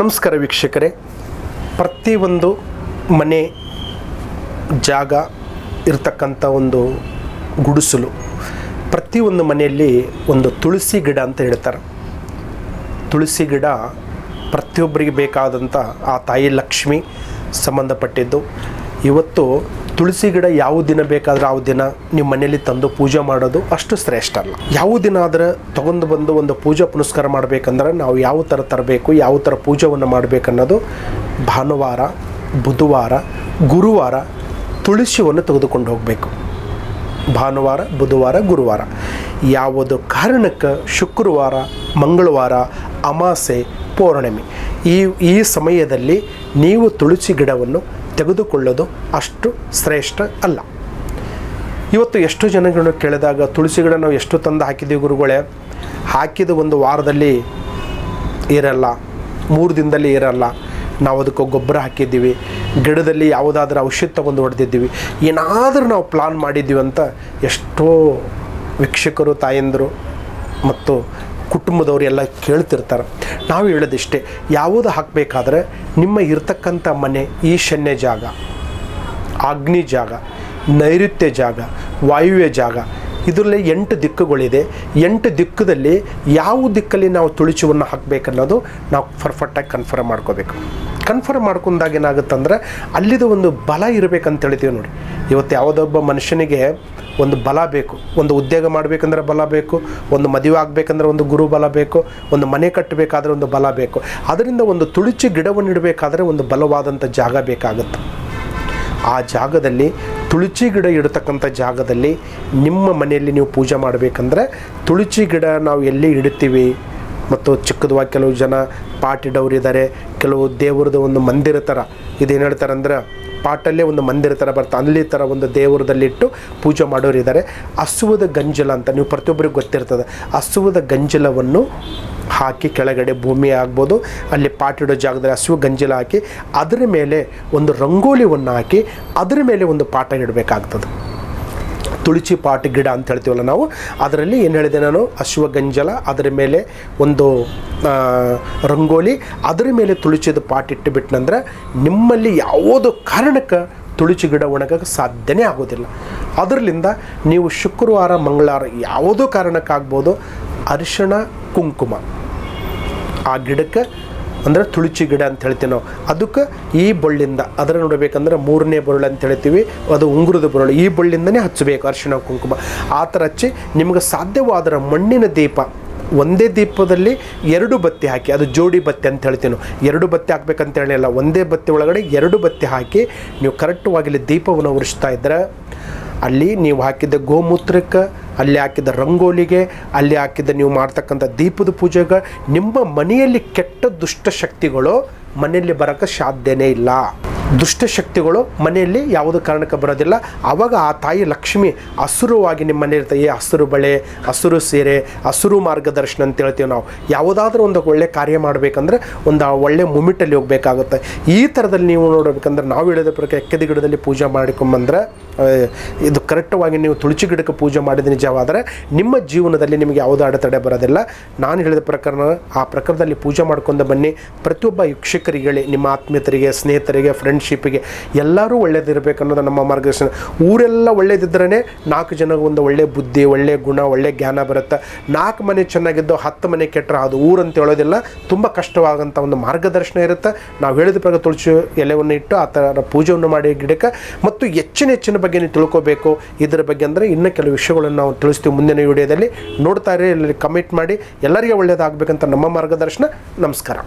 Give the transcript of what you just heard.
ನಮಸ್ಕಾರ ವೀಕ್ಷಕರೇ. ಪ್ರತಿಯೊಂದು ಮನೆ ಜಾಗ ಇರತಕ್ಕಂಥ ಒಂದು ಗುಡಿಸಲು, ಪ್ರತಿಯೊಂದು ಮನೆಯಲ್ಲಿ ಒಂದು ತುಳಸಿ ಗಿಡ ಅಂತ ಹೇಳ್ತಾರೆ. ತುಳಸಿ ಗಿಡ ಪ್ರತಿಯೊಬ್ಬರಿಗೆ ಬೇಕಾದಂಥ ಆ ತಾಯಿ ಲಕ್ಷ್ಮಿ ಸಂಬಂಧಪಟ್ಟಿದ್ದು. ಇವತ್ತು ತುಳಸಿ ಗಿಡ ಯಾವ ದಿನ ಬೇಕಾದ್ರೆ ಆ ದಿನ ನಿಮ್ಮ ಮನೆಯಲ್ಲಿ ತಂದು ಪೂಜೆ ಮಾಡೋದು ಅಷ್ಟು ಶ್ರೇಷ್ಠ ಅಲ್ಲ. ಯಾವ ದಿನ ಆದರೆ ತಗೊಂಡು ಬಂದು ಒಂದು ಪೂಜಾ ಪುನಸ್ಕಾರ ಮಾಡಬೇಕಂದ್ರೆ ನಾವು ಯಾವ ಥರ ತರಬೇಕು, ಯಾವ ಥರ ಪೂಜೆಯನ್ನು ಮಾಡಬೇಕನ್ನೋದು ಭಾನುವಾರ, ಬುಧವಾರ, ಗುರುವಾರ ತುಳಸಿಯನ್ನು ತೆಗೆದುಕೊಂಡು ಹೋಗಬೇಕು. ಭಾನುವಾರ, ಬುಧವಾರ, ಗುರುವಾರ. ಯಾವುದು ಕಾರಣಕ್ಕೆ ಶುಕ್ರವಾರ, ಮಂಗಳವಾರ, ಅಮಾಸೆ, ಪೌರ್ಣಿಮೆ. ಈ ಈ ಸಮಯದಲ್ಲಿ ನೀವು ತುಳಸಿ ಗಿಡವನ್ನು ತೆಗೆದುಕೊಳ್ಳೋದು ಅಷ್ಟು ಶ್ರೇಷ್ಠ ಅಲ್ಲ. ಇವತ್ತು ಎಷ್ಟು ಜನಗಳನ್ನು ಕೇಳಿದಾಗ ತುಳಸಿ ಗಿಡ ನಾವು ಎಷ್ಟು ತಂದು ಹಾಕಿದ್ದೀವಿ ಗುರುಗಳೇ? ಹಾಕಿದ ಒಂದು ವಾರದಲ್ಲಿ ಇರಲ್ಲ, ಮೂರು ದಿನದಲ್ಲಿ ಇರಲ್ಲ. ನಾವು ಅದಕ್ಕೆ ಗೊಬ್ಬರ ಹಾಕಿದ್ದೀವಿ, ಗಿಡದಲ್ಲಿ ಯಾವುದಾದ್ರೂ ಔಷಧ ತಗೊಂಡು ಹೊಡೆದಿದ್ದೀವಿ. ಏನಾದರೂ ನಾವು ಪ್ಲಾನ್ ಮಾಡಿದ್ದೀವಿ ಅಂತ ಎಷ್ಟೋ ವೀಕ್ಷಕರು, ತಾಯಂದರು ಮತ್ತು ಕುಟುಂಬದವರು ಎಲ್ಲ ಕೇಳ್ತಿರ್ತಾರೆ. ನಾವು ಹೇಳೋದಿಷ್ಟೇ, ಯಾವುದು ಹಾಕಬೇಕಾದ್ರೆ ನಿಮ್ಮ ಇರ್ತಕ್ಕಂಥ ಮನೆ, ಈಶಾನ್ಯ ಜಾಗ, ಅಗ್ನಿ ಜಾಗ, ನೈಋತ್ಯ ಜಾಗ, ವಾಯುವ್ಯ ಜಾಗ, ಇದರಲ್ಲಿ ಎಂಟು ದಿಕ್ಕುಗಳಿದೆ. ಎಂಟು ದಿಕ್ಕದಲ್ಲಿ ಯಾವ ದಿಕ್ಕಲ್ಲಿ ನಾವು ತುಳಿಚುವನ್ನು ಹಾಕಬೇಕನ್ನೋದು ನಾವು ಪರ್ಫೆಕ್ಟಾಗಿ ಕನ್ಫರ್ಮ್ ಮಾಡ್ಕೋಬೇಕು. ಕನ್ಫರ್ಮ್ ಮಾಡ್ಕೊಂಡಾಗ ಏನಾಗುತ್ತಂದ್ರೆ, ಅಲ್ಲಿದು ಒಂದು ಬಲ ಇರಬೇಕಂತ ಹೇಳ್ತೀವಿ ನೋಡಿ. ಇವತ್ತು ಯಾವುದೊಬ್ಬ ಮನುಷ್ಯನಿಗೆ ಒಂದು ಬಲ ಬೇಕು. ಒಂದು ಉದ್ಯೋಗ ಮಾಡಬೇಕಂದ್ರೆ ಬಲ ಬೇಕು, ಒಂದು ಮದುವೆ ಆಗಬೇಕಂದ್ರೆ ಒಂದು ಗುರು ಬಲ ಬೇಕು, ಒಂದು ಮನೆ ಕಟ್ಟಬೇಕಾದ್ರೆ ಒಂದು ಬಲ ಬೇಕು. ಅದರಿಂದ ಒಂದು ತುಳಿಚಿ ಗಿಡವನ್ನು ಇಡಬೇಕಾದ್ರೆ ಒಂದು ಬಲವಾದಂಥ ಜಾಗ ಬೇಕಾಗುತ್ತೆ. ಆ ಜಾಗದಲ್ಲಿ ತುಳಸಿ ಗಿಡ ಇಡತಕ್ಕಂಥ ಜಾಗದಲ್ಲಿ ನಿಮ್ಮ ಮನೆಯಲ್ಲಿ ನೀವು ಪೂಜೆ ಮಾಡಬೇಕಂದ್ರೆ ತುಳಸಿ ಗಿಡ ನಾವು ಎಲ್ಲಿ ಇಡ್ತೀವಿ ಮತ್ತು ಚಿಕ್ಕದವಾಗಿ ಕೆಲವು ಜನ ಪಾಟ್ ಕೆಲವು ದೇವ್ರದ್ದು ಒಂದು ಮಂದಿರ ಥರ. ಇದೇನು ಹೇಳ್ತಾರೆ ಅಂದ್ರೆ ಪಾಟಲ್ಲೇ ಒಂದು ಮಂದಿರ ಥರ ಬರ್ತಾ ಅಲ್ಲಿ ಥರ ಒಂದು ದೇವರದಲ್ಲಿಟ್ಟು ಪೂಜೆ ಮಾಡೋರು ಇದ್ದಾರೆ. ಹಸುವದ ಗಂಜಲ ಅಂತ ನೀವು ಪ್ರತಿಯೊಬ್ಬರಿಗೂ ಗೊತ್ತಿರ್ತದೆ. ಹಸುವದ ಗಂಜಲವನ್ನು ಹಾಕಿ ಕೆಳಗಡೆ ಭೂಮಿ ಆಗ್ಬೋದು, ಅಲ್ಲಿ ಪಾಟಿಡೋ ಜಾಗದಲ್ಲಿ ಹಸುವ ಗಂಜಲ ಹಾಕಿ ಅದರ ಮೇಲೆ ಒಂದು ರಂಗೋಲಿವನ್ನು ಹಾಕಿ ಅದರ ಮೇಲೆ ಒಂದು ಪಾಠ ಇಡಬೇಕಾಗ್ತದೆ. ತುಳಸಿ ಪಾಟ್ ಗಿಡ ಅಂತ ಹೇಳ್ತೀವಲ್ಲ ನಾವು, ಅದರಲ್ಲಿ ಏನು ಹೇಳಿದೆ ನಾನು? ಅಶ್ವಗಂಜಲ ಅದರ ಮೇಲೆ ಒಂದು ರಂಗೋಲಿ, ಅದರ ಮೇಲೆ ತುಳಸಿದ ಪಾಟ್ ಇಟ್ಟುಬಿಟ್ಟನಂದ್ರೆ ನಿಮ್ಮಲ್ಲಿ ಯಾವುದೋ ಕಾರಣಕ್ಕೆ ತುಳಸಿ ಗಿಡ ಒಣಗಕ್ಕೆ ಸಾಧ್ಯನೇ ಆಗೋದಿಲ್ಲ. ಅದರಲ್ಲಿಂದ ನೀವು ಶುಕ್ರವಾರ, ಮಂಗಳವಾರ ಯಾವುದೋ ಕಾರಣಕ್ಕಾಗ್ಬೋದು ಅರಿಶಿಣ, ಕುಂಕುಮ. ಆ ಗಿಡಕ್ಕೆ ಅಂದರೆ ತುಳಚಿ ಗಿಡ ಅಂತ ಹೇಳ್ತೀವಿ ನಾವು. ಅದಕ್ಕೆ ಈ ಬಳ್ಳಿಂದ ಅದರ ನೋಡಬೇಕಂದ್ರೆ ಮೂರನೇ ಬರುಳು ಅಂತ ಹೇಳ್ತೀವಿ. ಅದು ಉಂಗುರದ ಬರುಳು. ಈ ಬಳ್ಳಿಂದನೇ ಹಚ್ಚಬೇಕು ಅರಿಶಿಣ, ಕುಂಕುಮ. ಆ ಥರ ಹಚ್ಚಿ ನಿಮಗೆ ಸಾಧ್ಯವಾದರೆ ಮಣ್ಣಿನ ದೀಪ, ಒಂದೇ ದೀಪದಲ್ಲಿ ಎರಡು ಬತ್ತಿ ಹಾಕಿ, ಅದು ಜೋಡಿ ಬತ್ತಿ ಅಂತ ಹೇಳ್ತೀನಿ ಎರಡು ಬತ್ತಿ ಹಾಕ್ಬೇಕಂತ ಹೇಳಿಲ್ಲ ಒಂದೇ ಬತ್ತಿ ಒಳಗಡೆ ಎರಡು ಬತ್ತಿ ಹಾಕಿ ನೀವು ಕರೆಕ್ಟವಾಗಿ ಇಲ್ಲಿ ದೀಪವನ್ನು ಉರಿಸ್ತಾ ಇದ್ದರೆ ಅಲ್ಲಿ ನೀವು ಹಾಕಿದ ಗೋಮೂತ್ರಕ್ಕೆ, ಅಲ್ಲಿ ಹಾಕಿದ ರಂಗೋಲಿಗೆ, ಅಲ್ಲಿ ಹಾಕಿದ ನೀವು ಮಾಡ್ತಕ್ಕಂಥ ದೀಪದ ಪೂಜೆಗೆ, ನಿಮ್ಮ ಮನೆಯಲ್ಲಿ ಕೆಟ್ಟ ದುಷ್ಟಶಕ್ತಿಗಳು ಮನೆಯಲ್ಲಿ ಬರೋಕ್ಕೆ ಸಾಧ್ಯನೇ ಇಲ್ಲ. ದುಷ್ಟಶಕ್ತಿಗಳು ಮನೆಯಲ್ಲಿ ಯಾವುದೇ ಕಾರಣಕ್ಕೆ ಬರೋದಿಲ್ಲ? ಆವಾಗ ಆ ತಾಯಿ ಲಕ್ಷ್ಮಿ ಹಸುರುವಾಗಿ ನಿಮ್ಮ ಮನೆ ತಾಯಿ ಹಸಿರು ಬಳೆ, ಹಸುರು ಸೀರೆ, ಹಸುರು ಮಾರ್ಗದರ್ಶನ ಅಂತ ಹೇಳ್ತೀವಿ ನಾವು. ಯಾವುದಾದ್ರೂ ಒಂದು ಒಳ್ಳೆ ಕಾರ್ಯ ಮಾಡಬೇಕಂದ್ರೆ ಒಂದು ಒಳ್ಳೆ ಮುಮಿಟಲ್ಲಿ ಹೋಗಬೇಕಾಗುತ್ತೆ. ಈ ಥರದಲ್ಲಿ ನೀವು ನೋಡಬೇಕಂದ್ರೆ ನಾವು ಹೇಳಿದ ಪ್ರಕಾರ ಎಕ್ಕದ ಗಿಡದಲ್ಲಿ ಪೂಜೆ ಮಾಡಿಕೊಂಬಂದ್ರೆ ಇದು ಕರೆಕ್ಟವಾಗಿ ನೀವು ತುಳಸಿ ಗಿಡಕ್ಕೆ ಪೂಜೆ ಮಾಡಿದ ನಿಜವಾದರೆ ನಿಮ್ಮ ಜೀವನದಲ್ಲಿ ನಿಮಗೆ ಯಾವುದೇ ಅಡೆತಡೆ ಬರೋದಿಲ್ಲ. ನಾನು ಹೇಳಿದ ಪ್ರಕಾರ ಆ ಪ್ರಕಾರದಲ್ಲಿ ಪೂಜೆ ಮಾಡ್ಕೊಂಡು ಬನ್ನಿ. ಪ್ರತಿಯೊಬ್ಬ ಯಕ್ಷಕರಿಗೆ, ನಿಮ್ಮ ಆತ್ಮೀಯತರಿಗೆ ಸ್ನೇಹಿತರಿಗೆ ಫ್ರೆಂಡ್ಶಿಪ್ಪಿಗೆ ಎಲ್ಲರೂ ಒಳ್ಳೇದಿರಬೇಕು ಅನ್ನೋದು ನಮ್ಮ ಮಾರ್ಗದರ್ಶನ. ಊರೆಲ್ಲ ಒಳ್ಳೇದಿದ್ರೇ ನಾಲ್ಕು ಜನಕ್ಕೆ ಒಂದು ಒಳ್ಳೆ ಬುದ್ಧಿ, ಒಳ್ಳೆ ಗುಣ, ಒಳ್ಳೆ ಜ್ಞಾನ ಬರುತ್ತೆ. ನಾಲ್ಕು ಮನೆ ಚೆನ್ನಾಗಿದ್ದು ಹತ್ತು ಮನೆ ಕೆಟ್ಟರೆ ಅದು ಊರಂತ ಹೇಳೋದಿಲ್ಲ. ತುಂಬ ಕಷ್ಟವಾದಂಥ ಒಂದು ಮಾರ್ಗದರ್ಶನ ಇರುತ್ತೆ. ನಾವು ಹೇಳಿದ ಪ್ರಕಾರ ತುಳಸಿ ಎಲೆವನ್ನು ಇಟ್ಟು ಆ ಥರ ಪೂಜೆಯನ್ನು ಮಾಡಿ ಗಿಡಕ್ಕೆ. ಮತ್ತು ಹೆಚ್ಚಿನ ಹೆಚ್ಚಿನ ಬಗ್ಗೆ ನೀವು ತಿಳ್ಕೋಬೇಕು. ಇದರ ಬಗ್ಗೆ ಅಂದರೆ ಇನ್ನೂ ಕೆಲವು ವಿಷಯಗಳನ್ನು ನಾವು ತಿಳಿಸ್ತೀವಿ ಮುಂದಿನ ವಿಡಿಯೋದಲ್ಲಿ. ನೋಡ್ತಾ ಇರಿ ಇಲ್ಲಿ ಕಮೆಂಟ್ ಮಾಡಿ. ಎಲ್ಲರಿಗೆ ಒಳ್ಳೆಯದಾಗಬೇಕಂತ ನಮ್ಮ ಮಾರ್ಗದರ್ಶನ. ನಮಸ್ಕಾರ.